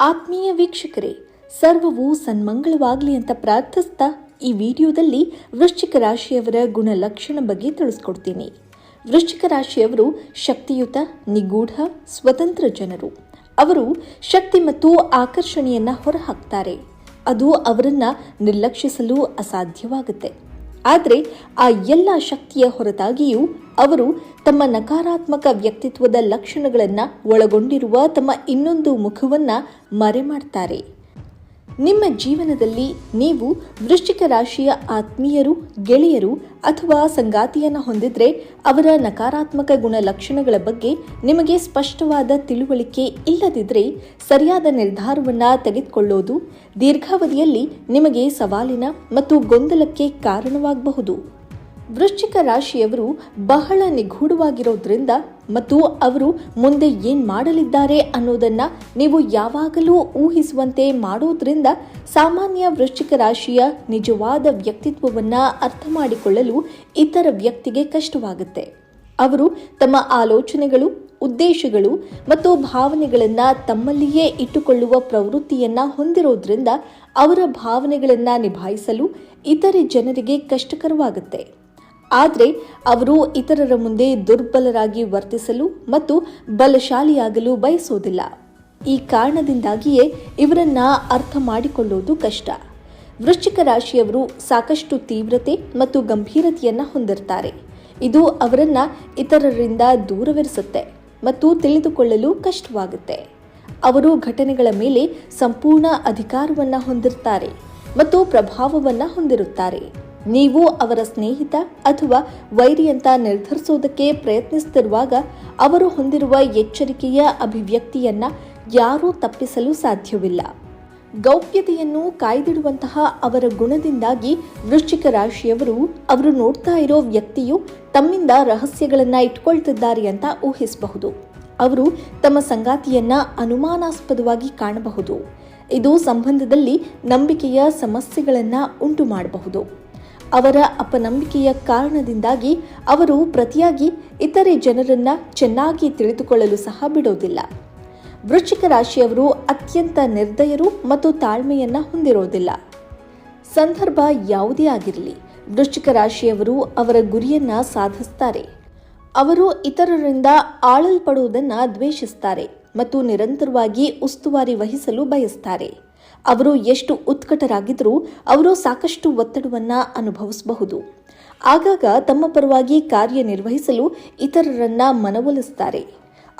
ಆತ್ಮೀಯ ವೀಕ್ಷಕರೇ, ಸರ್ವವು ಸನ್ಮಂಗಳವಾಗಲಿ ಅಂತ ಪ್ರಾರ್ಥಿಸ್ತಾ ಈ ವಿಡಿಯೋದಲ್ಲಿ ವೃಶ್ಚಿಕ ರಾಶಿಯವರ ಗುಣಲಕ್ಷಣ ಬಗ್ಗೆ ತಿಳಿಸ್ಕೊಡ್ತೀನಿ. ವೃಶ್ಚಿಕ ರಾಶಿಯವರು ಶಕ್ತಿಯುತ, ನಿಗೂಢ, ಸ್ವತಂತ್ರ ಜನರು. ಅವರು ಶಕ್ತಿ ಮತ್ತು ಆಕರ್ಷಣೆಯನ್ನು ಹೊರಹಾಕ್ತಾರೆ. ಅದು ಅವರನ್ನು ನಿರ್ಲಕ್ಷಿಸಲು ಅಸಾಧ್ಯವಾಗುತ್ತೆ. ಆದರೆ ಆ ಎಲ್ಲ ಶಕ್ತಿಯ ಹೊರತಾಗಿಯೂ ಅವರು ತಮ್ಮ ನಕಾರಾತ್ಮಕ ವ್ಯಕ್ತಿತ್ವದ ಲಕ್ಷಣಗಳನ್ನು ಒಳಗೊಂಡಿರುವ ತಮ್ಮ ಇನ್ನೊಂದು ಮುಖವನ್ನ ಮರೆಮಾಡ್ತಾರೆ. ನಿಮ್ಮ ಜೀವನದಲ್ಲಿ ನೀವು ವೃಶ್ಚಿಕ ರಾಶಿಯ ಆತ್ಮೀಯರು, ಗೆಳೆಯರು ಅಥವಾ ಸಂಗಾತಿಯನ್ನು ಹೊಂದಿದ್ರೆ ಅವರ ನಕಾರಾತ್ಮಕ ಗುಣಲಕ್ಷಣಗಳ ಬಗ್ಗೆ ನಿಮಗೆ ಸ್ಪಷ್ಟವಾದ ತಿಳುವಳಿಕೆ ಇಲ್ಲದಿದ್ದರೆ ಸರಿಯಾದ ನಿರ್ಧಾರವನ್ನು ತೆಗೆದುಕೊಳ್ಳೋದು ದೀರ್ಘಾವಧಿಯಲ್ಲಿ ನಿಮಗೆ ಸವಾಲಿನ ಮತ್ತು ಗೊಂದಲಕ್ಕೆ ಕಾರಣವಾಗಬಹುದು. ವೃಶ್ಚಿಕ ರಾಶಿಯವರು ಬಹಳ ನಿಗೂಢವಾಗಿರೋದ್ರಿಂದ ಮತ್ತು ಅವರು ಮುಂದೆ ಏನು ಮಾಡಲಿದ್ದಾರೆ ಅನ್ನೋದನ್ನ ನೀವು ಯಾವಾಗಲೂ ಊಹಿಸುವಂತೆ ಮಾಡೋದ್ರಿಂದ ಸಾಮಾನ್ಯ ವೃಶ್ಚಿಕ ರಾಶಿಯ ನಿಜವಾದ ವ್ಯಕ್ತಿತ್ವವನ್ನ ಅರ್ಥ ಮಾಡಿಕೊಳ್ಳಲು ಇತರ ವ್ಯಕ್ತಿಗೆ ಕಷ್ಟವಾಗುತ್ತೆ. ಅವರು ತಮ್ಮ ಆಲೋಚನೆಗಳು, ಉದ್ದೇಶಗಳು ಮತ್ತು ಭಾವನೆಗಳನ್ನ ತಮ್ಮಲ್ಲಿಯೇ ಇಟ್ಟುಕೊಳ್ಳುವ ಪ್ರವೃತ್ತಿಯನ್ನ ಹೊಂದಿರೋದ್ರಿಂದ ಅವರ ಭಾವನೆಗಳನ್ನ ನಿಭಾಯಿಸಲು ಇತರೆ ಜನರಿಗೆ ಕಷ್ಟಕರವಾಗುತ್ತೆ. ಆದರೆ ಅವರು ಇತರರ ಮುಂದೆ ದುರ್ಬಲರಾಗಿ ವರ್ತಿಸಲು ಮತ್ತು ಬಲಶಾಲಿಯಾಗಲು ಬಯಸುವುದಿಲ್ಲ ಈ ಕಾರಣದಿಂದಾಗಿಯೇ ಇವರನ್ನ ಅರ್ಥ ಮಾಡಿಕೊಳ್ಳುವುದು ಕಷ್ಟ. ವೃಶ್ಚಿಕ ರಾಶಿಯವರು ಸಾಕಷ್ಟು ತೀವ್ರತೆ ಮತ್ತು ಗಂಭೀರತೆಯನ್ನು ಹೊಂದಿರ್ತಾರೆ. ಇದು ಅವರನ್ನ ಇತರರಿಂದ ದೂರವಿರಿಸುತ್ತೆ ಮತ್ತು ತಿಳಿದುಕೊಳ್ಳಲು ಕಷ್ಟವಾಗುತ್ತೆ. ಅವರು ಘಟನೆಗಳ ಮೇಲೆ ಸಂಪೂರ್ಣ ಅಧಿಕಾರವನ್ನು ಹೊಂದಿರ್ತಾರೆ ಮತ್ತು ಪ್ರಭಾವವನ್ನು ಹೊಂದಿರುತ್ತಾರೆ. ನೀವು ಅವರ ಸ್ನೇಹಿತ ಅಥವಾ ವೈರಿ ಅಂತ ನಿರ್ಧರಿಸೋದಕ್ಕೆ ಪ್ರಯತ್ನಿಸುತ್ತಿರುವಾಗ ಅವರು ಹೊಂದಿರುವ ಎಚ್ಚರಿಕೆಯ ಅಭಿವ್ಯಕ್ತಿಯನ್ನ ಯಾರೂ ತಪ್ಪಿಸಲು ಸಾಧ್ಯವಿಲ್ಲ. ಗೌಪ್ಯತೆಯನ್ನು ಕಾಯ್ದಿಡುವಂತಹ ಅವರ ಗುಣದಿಂದಾಗಿ ವೃಶ್ಚಿಕ ರಾಶಿಯವರು ಅವರು ನೋಡ್ತಾ ಇರೋ ವ್ಯಕ್ತಿಯು ತಮ್ಮಿಂದ ರಹಸ್ಯಗಳನ್ನ ಇಟ್ಕೊಳ್ತಿದ್ದಾರೆ ಅಂತ ಊಹಿಸಬಹುದು. ಅವರು ತಮ್ಮ ಸಂಗಾತಿಯನ್ನ ಅನುಮಾನಾಸ್ಪದವಾಗಿ ಕಾಣಬಹುದು. ಇದು ಸಂಬಂಧದಲ್ಲಿ ನಂಬಿಕೆಯ ಸಮಸ್ಯೆಗಳನ್ನು ಉಂಟು ಮಾಡಬಹುದು ಅವರ ಅಪನಂಬಿಕೆಯ ಕಾರಣದಿಂದಾಗಿ ಅವರು ಪ್ರತಿಯಾಗಿ ಇತರೆ ಜನರನ್ನ ಚೆನ್ನಾಗಿ ತಿಳಿದುಕೊಳ್ಳಲು ಸಹ ಬಿಡೋದಿಲ್ಲ ವೃಶ್ಚಿಕ ರಾಶಿಯವರು ಅತ್ಯಂತ ನಿರ್ದಯರು ಮತ್ತು ತಾಳ್ಮೆಯನ್ನ ಹೊಂದಿರೋದಿಲ್ಲ ಸಂದರ್ಭ ಯಾವುದೇ ಆಗಿರಲಿ, ವೃಶ್ಚಿಕ ರಾಶಿಯವರು ಅವರ ಗುರಿಯನ್ನ ಸಾಧಿಸ್ತಾರೆ. ಅವರು ಇತರರಿಂದ ಆಳಲ್ಪಡುವುದನ್ನು ದ್ವೇಷಿಸ್ತಾರೆ ಮತ್ತು ನಿರಂತರವಾಗಿ ಉಸ್ತುವಾರಿ ವಹಿಸಲು ಬಯಸ್ತಾರೆ. ಅವರು ಎಷ್ಟು ಉತ್ಕಟರಾಗಿದ್ದರೂ ಅವರು ಸಾಕಷ್ಟು ಒತ್ತಡವನ್ನು ಅನುಭವಿಸಬಹುದು. ಆಗಾಗ ತಮ್ಮ ಪರವಾಗಿ ಕಾರ್ಯನಿರ್ವಹಿಸಲು ಇತರರನ್ನ ಮನವೊಲಿಸುತ್ತಾರೆ.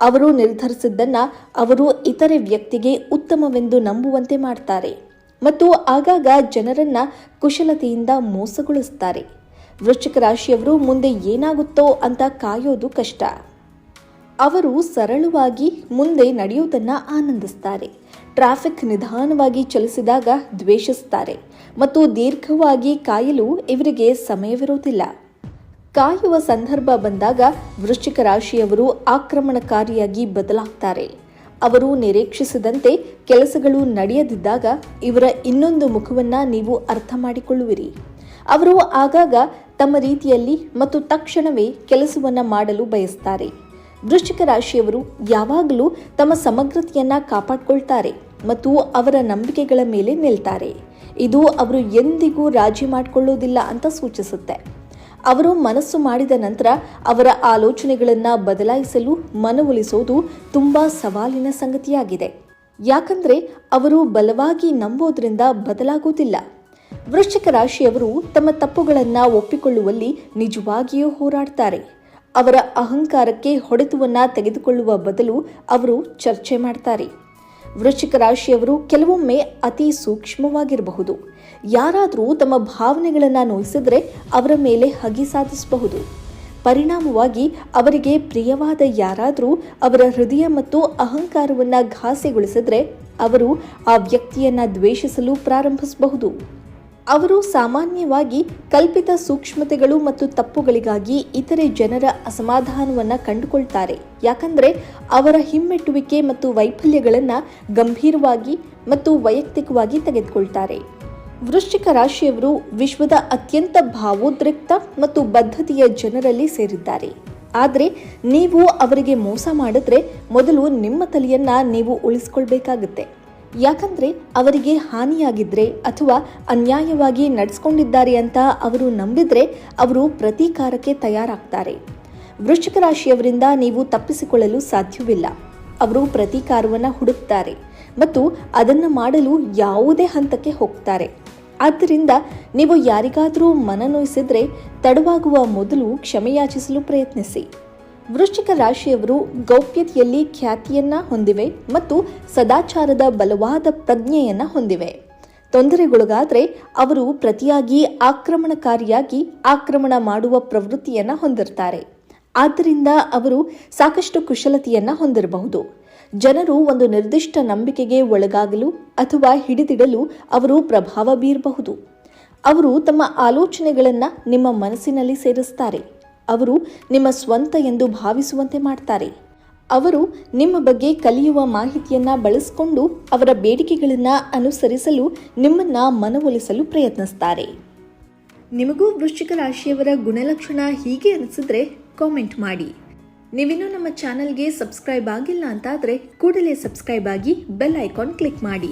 ಅವರು ನಿರ್ಧರಿಸಿದ್ದನ್ನು ಅವರು ಇತರೆ ವ್ಯಕ್ತಿಗೆ ಉತ್ತಮವೆಂದು ನಂಬುವಂತೆ ಮಾಡ್ತಾರೆ ಮತ್ತು ಆಗಾಗ ಜನರನ್ನ ಕುಶಲತೆಯಿಂದ ಮೋಸಗೊಳಿಸುತ್ತಾರೆ. ವೃಶ್ಚಿಕ ರಾಶಿಯವರು ಮುಂದೆ ಏನಾಗುತ್ತೋ ಅಂತ ಕಾಯೋದು ಕಷ್ಟ. ಅವರು ಸರಳವಾಗಿ ಮುಂದೆ ನಡೆಯುವುದನ್ನು ಆನಂದಿಸ್ತಾರೆ. ಟ್ರಾಫಿಕ್ ನಿಧಾನವಾಗಿ ಚಲಿಸಿದಾಗ ದ್ವೇಷಿಸ್ತಾರೆ ಮತ್ತು ದೀರ್ಘವಾಗಿ ಕಾಯಲು ಇವರಿಗೆ ಸಮಯವಿರುವುದಿಲ್ಲ. ಕಾಯುವ ಸಂದರ್ಭ ಬಂದಾಗ ವೃಶ್ಚಿಕ ರಾಶಿಯವರು ಆಕ್ರಮಣಕಾರಿಯಾಗಿ ಬದಲಾಗ್ತಾರೆ. ಅವರು ನಿರೀಕ್ಷಿಸಿದಂತೆ ಕೆಲಸಗಳು ನಡೆಯದಿದ್ದಾಗ ಇವರ ಇನ್ನೊಂದು ಮುಖವನ್ನ ನೀವು ಅರ್ಥ ಮಾಡಿಕೊಳ್ಳುವಿರಿ. ಅವರು ಆಗಾಗ ತಮ್ಮ ರೀತಿಯಲ್ಲಿ ಮತ್ತು ತಕ್ಷಣವೇ ಕೆಲಸವನ್ನು ಮಾಡಲು ಬಯಸ್ತಾರೆ. ವೃಶ್ಚಿಕ ರಾಶಿಯವರು ಯಾವಾಗಲೂ ತಮ್ಮ ಸಮಗ್ರತೆಯನ್ನ ಕಾಪಾಡಿಕೊಳ್ತಾರೆ ಮತ್ತು ಅವರ ನಂಬಿಕೆಗಳ ಮೇಲೆ ನಿಲ್ತಾರೆ. ಇದು ಅವರು ಎಂದಿಗೂ ರಾಜಿ ಮಾಡಿಕೊಳ್ಳುವುದಿಲ್ಲ ಅಂತ ಸೂಚಿಸುತ್ತೆ. ಅವರು ಮನಸ್ಸು ಮಾಡಿದ ನಂತರ ಅವರ ಆಲೋಚನೆಗಳನ್ನು ಬದಲಾಯಿಸಲು ಮನವೊಲಿಸೋದು ತುಂಬಾ ಸವಾಲಿನ ಸಂಗತಿಯಾಗಿದೆ. ಯಾಕಂದ್ರೆ ಅವರು ಬಲವಾಗಿ ನಂಬೋದ್ರಿಂದ ಬದಲಾಗುವುದಿಲ್ಲ ವೃಶ್ಚಿಕ ರಾಶಿಯವರು ತಮ್ಮ ತಪ್ಪುಗಳನ್ನು ಒಪ್ಪಿಕೊಳ್ಳುವಲ್ಲಿ ನಿಜವಾಗಿಯೂ ಹೋರಾಡ್ತಾರೆ. ಅವರ ಅಹಂಕಾರಕ್ಕೆ ಹೊಡೆತವನ್ನ ತೆಗೆದುಕೊಳ್ಳುವ ಬದಲು ಅವರು ಚರ್ಚೆ ಮಾಡ್ತಾರೆ. ವೃಶ್ಚಿಕ ರಾಶಿಯವರು ಕೆಲವೊಮ್ಮೆ ಅತಿ ಸೂಕ್ಷ್ಮವಾಗಿರಬಹುದು. ಯಾರಾದರೂ ತಮ್ಮ ಭಾವನೆಗಳನ್ನು ನೋಯಿಸಿದ್ರೆ ಅವರ ಮೇಲೆ ಹಗಿ ಸಾಧಿಸಬಹುದು. ಪರಿಣಾಮವಾಗಿ ಅವರಿಗೆ ಪ್ರಿಯವಾದ ಯಾರಾದರೂ ಅವರ ಹೃದಯ ಮತ್ತು ಅಹಂಕಾರವನ್ನು ಘಾಸಿಗೊಳಿಸಿದ್ರೆ ಅವರು ಆ ವ್ಯಕ್ತಿಯನ್ನು ದ್ವೇಷಿಸಲು ಪ್ರಾರಂಭಿಸಬಹುದು. ಅವರು ಸಾಮಾನ್ಯವಾಗಿ ಕಲ್ಪಿತ ಸೂಕ್ಷ್ಮತೆಗಳು ಮತ್ತು ತಪ್ಪುಗಳಿಗಾಗಿ ಇತರೆ ಜನರ ಅಸಮಾಧಾನವನ್ನು ಕಂಡುಕೊಳ್ತಾರೆ. ಯಾಕಂದರೆ ಅವರ ಹಿಮ್ಮೆಟ್ಟುವಿಕೆ ಮತ್ತು ವೈಫಲ್ಯಗಳನ್ನು ಗಂಭೀರವಾಗಿ ಮತ್ತು ವೈಯಕ್ತಿಕವಾಗಿ ತೆಗೆದುಕೊಳ್ತಾರೆ. ವೃಶ್ಚಿಕ ರಾಶಿಯವರು ವಿಶ್ವದ ಅತ್ಯಂತ ಭಾವೋದ್ರಿಕ್ತ ಮತ್ತು ಬದ್ಧತೆಯ ಜನರಲ್ಲಿ ಸೇರಿದ್ದಾರೆ. ಆದರೆ ನೀವು ಅವರಿಗೆ ಮೋಸ ಮಾಡಿದ್ರೆ ಮೊದಲು ನಿಮ್ಮ ತಲೆಯನ್ನ ನೀವು ಉಳಿಸ್ಕೊಳ್ಬೇಕಾಗುತ್ತೆ. ಯಾಕಂದ್ರೆ ಅವರಿಗೆ ಹಾನಿಯಾಗಿದ್ರೆ ಅಥವಾ ಅನ್ಯಾಯವಾಗಿ ನಡೆಸ್ಕೊಂಡಿದ್ದಾರೆ ಅಂತ ಅವರು ನಂಬಿದ್ರೆ ಅವರು ಪ್ರತೀಕಾರಕ್ಕೆ ತಯಾರಾಗ್ತಾರೆ. ವೃಶ್ಚಿಕ ರಾಶಿಯವರಿಂದ ನೀವು ತಪ್ಪಿಸಿಕೊಳ್ಳಲು ಸಾಧ್ಯವಿಲ್ಲ. ಅವರು ಪ್ರತೀಕಾರವನ್ನು ಹುಡುಕ್ತಾರೆ ಮತ್ತು ಅದನ್ನು ಮಾಡಲು ಯಾವುದೇ ಹಂತಕ್ಕೆ ಹೋಗ್ತಾರೆ. ಆದ್ದರಿಂದ ನೀವು ಯಾರಿಗಾದರೂ ಮನನೋಯಿಸಿದ್ರೆ ತಡವಾಗುವ ಮೊದಲು ಕ್ಷಮೆಯಾಚಿಸಲು ಪ್ರಯತ್ನಿಸಿ. ವೃಶ್ಚಿಕ ರಾಶಿಯವರು ಗೌಪ್ಯತೆಯಲ್ಲಿ ಖ್ಯಾತಿಯನ್ನ ಹೊಂದಿವೆ ಮತ್ತು ಸದಾಚಾರದ ಬಲವಾದ ಪ್ರಜ್ಞೆಯನ್ನ ಹೊಂದಿವೆ. ತೊಂದರೆಗೊಳಗಾದರೆ ಅವರು ಪ್ರತಿಯಾಗಿ ಆಕ್ರಮಣಕಾರಿಯಾಗಿ ಆಕ್ರಮಣ ಮಾಡುವ ಪ್ರವೃತ್ತಿಯನ್ನ ಹೊಂದಿರ್ತಾರೆ. ಆದ್ದರಿಂದ ಅವರು ಸಾಕಷ್ಟು ಕುಶಲತೆಯನ್ನ ಹೊಂದಿರಬಹುದು. ಜನರು ಒಂದು ನಿರ್ದಿಷ್ಟ ನಂಬಿಕೆಗೆ ಒಳಗಾಗಲು ಅಥವಾ ಹಿಡಿದಿಡಲು ಅವರು ಪ್ರಭಾವ ಬೀರಬಹುದು. ಅವರು ತಮ್ಮ ಆಲೋಚನೆಗಳನ್ನು ನಿಮ್ಮ ಮನಸ್ಸಿನಲ್ಲಿ ಸೇರಿಸ್ತಾರೆ. ಅವರು ನಿಮ್ಮ ಸ್ವಂತ ಎಂದು ಭಾವಿಸುವಂತೆ ಮಾಡ್ತಾರೆ. ಅವರು ನಿಮ್ಮ ಬಗ್ಗೆ ಕಲಿಯುವ ಮಾಹಿತಿಯನ್ನು ಬಳಸಿಕೊಂಡು ಅವರ ಬೇಡಿಕೆಗಳನ್ನು ಅನುಸರಿಸಲು ನಿಮ್ಮನ್ನು ಮನವೊಲಿಸಲು ಪ್ರಯತ್ನಿಸ್ತಾರೆ. ನಿಮಗೂ ವೃಶ್ಚಿಕ ರಾಶಿಯವರ ಗುಣಲಕ್ಷಣ ಹೀಗೆ ಅನಿಸಿದ್ರೆ ಕಾಮೆಂಟ್ ಮಾಡಿ. ನೀವಿನ್ನೂ ನಮ್ಮ ಚಾನಲ್ಗೆ ಸಬ್ಸ್ಕ್ರೈಬ್ ಆಗಿಲ್ಲ ಅಂತಾದರೆ ಕೂಡಲೇ ಸಬ್ಸ್ಕ್ರೈಬ್ ಆಗಿ ಬೆಲ್ ಐಕಾನ್ ಕ್ಲಿಕ್ ಮಾಡಿ.